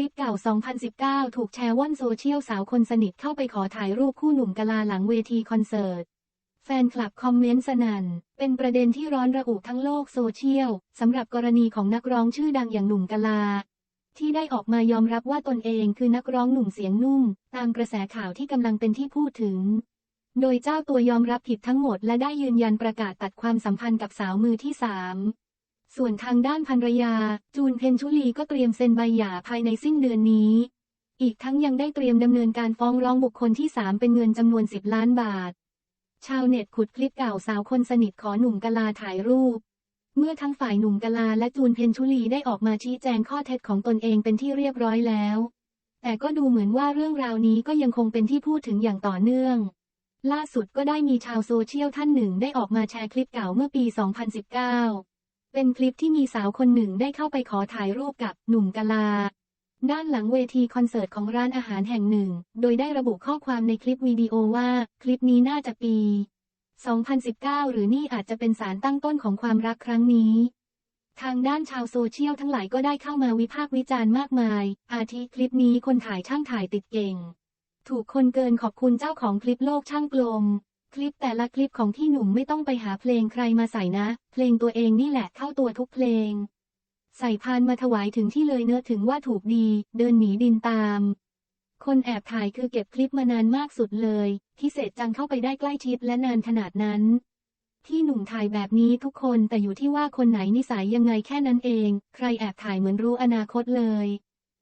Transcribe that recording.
ลิปเก่า 2019 ถูกแชร์ว่อนโซเชียลสาวคนสนิทเข้าไปขอถ่ายรูปคู่หนุ่มกลาหลังเวทีคอนเสิร์ต แฟนคลับคอมเมนต์สนั่น เป็นประเด็นที่ร้อนระอุทั้งโลกโซเชียลสำหรับกรณีของนักร้องชื่อดังอย่างหนุ่มกลา ที่ได้ออกมายอมรับว่าตนเองคือนักร้องหนุ่มเสียงนุ่ม ตามกระแสข่าวที่กำลังเป็นที่พูดถึง โดยเจ้าตัวยอมรับผิดทั้งหมดและได้ยืนยันประกาศตัดความสัมพันธ์กับสาวมือที่สาม ส่วนทางด้านภรรยา จูนเพนชุลีก็เตรียมเซ็นใบหย่าภายในสิ้นเดือนนี้ อีกทั้งยังได้เตรียมดำเนินการฟ้องร้องบุคคลที่สามเป็นเงินจำนวน 10 ล้านบาท ชาวเน็ตขุดคลิปเก่าสาวคนสนิทขอหนุ่มกะลาถ่ายรูป เมื่อทั้งฝ่ายหนุ่มกะลาและจูนเพนชุลีได้ออกมาชี้แจงข้อเท็จของตนเองเป็นที่เรียบร้อยแล้ว แต่ก็ดูเหมือนว่าเรื่องราวนี้ก็ยังคงเป็นที่พูดถึงอย่างต่อเนื่อง ล่าสุดก็ได้มีชาวโซเชียลท่านหนึ่งได้ออกมาแชร์คลิปเก่าเมื่อปี 2019 เป็นคลิปที่มีสาวคนหนึ่งได้เข้าไปขอถ่ายรูปกับหนุ่มกะลา ด้านหลังเวทีคอนเสิร์ตของร้านอาหารแห่งหนึ่ง โดยได้ระบุข้อความในคลิปวิดีโอว่า คลิปนี้น่าจะปี 2019 หรือนี่อาจจะเป็นสารตั้งต้นของความรักครั้งนี้ ทางด้านชาวโซเชียลทั้งหลายก็ได้เข้ามาวิพากษ์วิจารณ์มากมาย อาทิคลิปนี้คนถ่ายช่างถ่ายติดเก่ง ถูกคนเกินขอบคุณเจ้าของคลิปโลกช่างกลม คลิปแต่ละคลิปของพี่หนุ่มไม่ต้องไปหาเพลงใครมาใส่นะ เพลงตัวเองนี่แหละเข้าตัวทุกเพลง ใส่พานมาถวายถึงที่เลยเนื้อถึงว่าถูกดี เดินหนีดินตาม คนแอบถ่ายคือเก็บคลิปมานานมากสุดเลย พิเศษจังเข้าไปได้ใกล้ชิดและนานขนาดนั้น ที่หนุ่มถ่ายแบบนี้ทุกคนแต่อยู่ที่ว่าคนไหนนิสัยยังไงแค่นั้นเอง ใครแอบถ่ายเหมือนรู้อนาคตเลย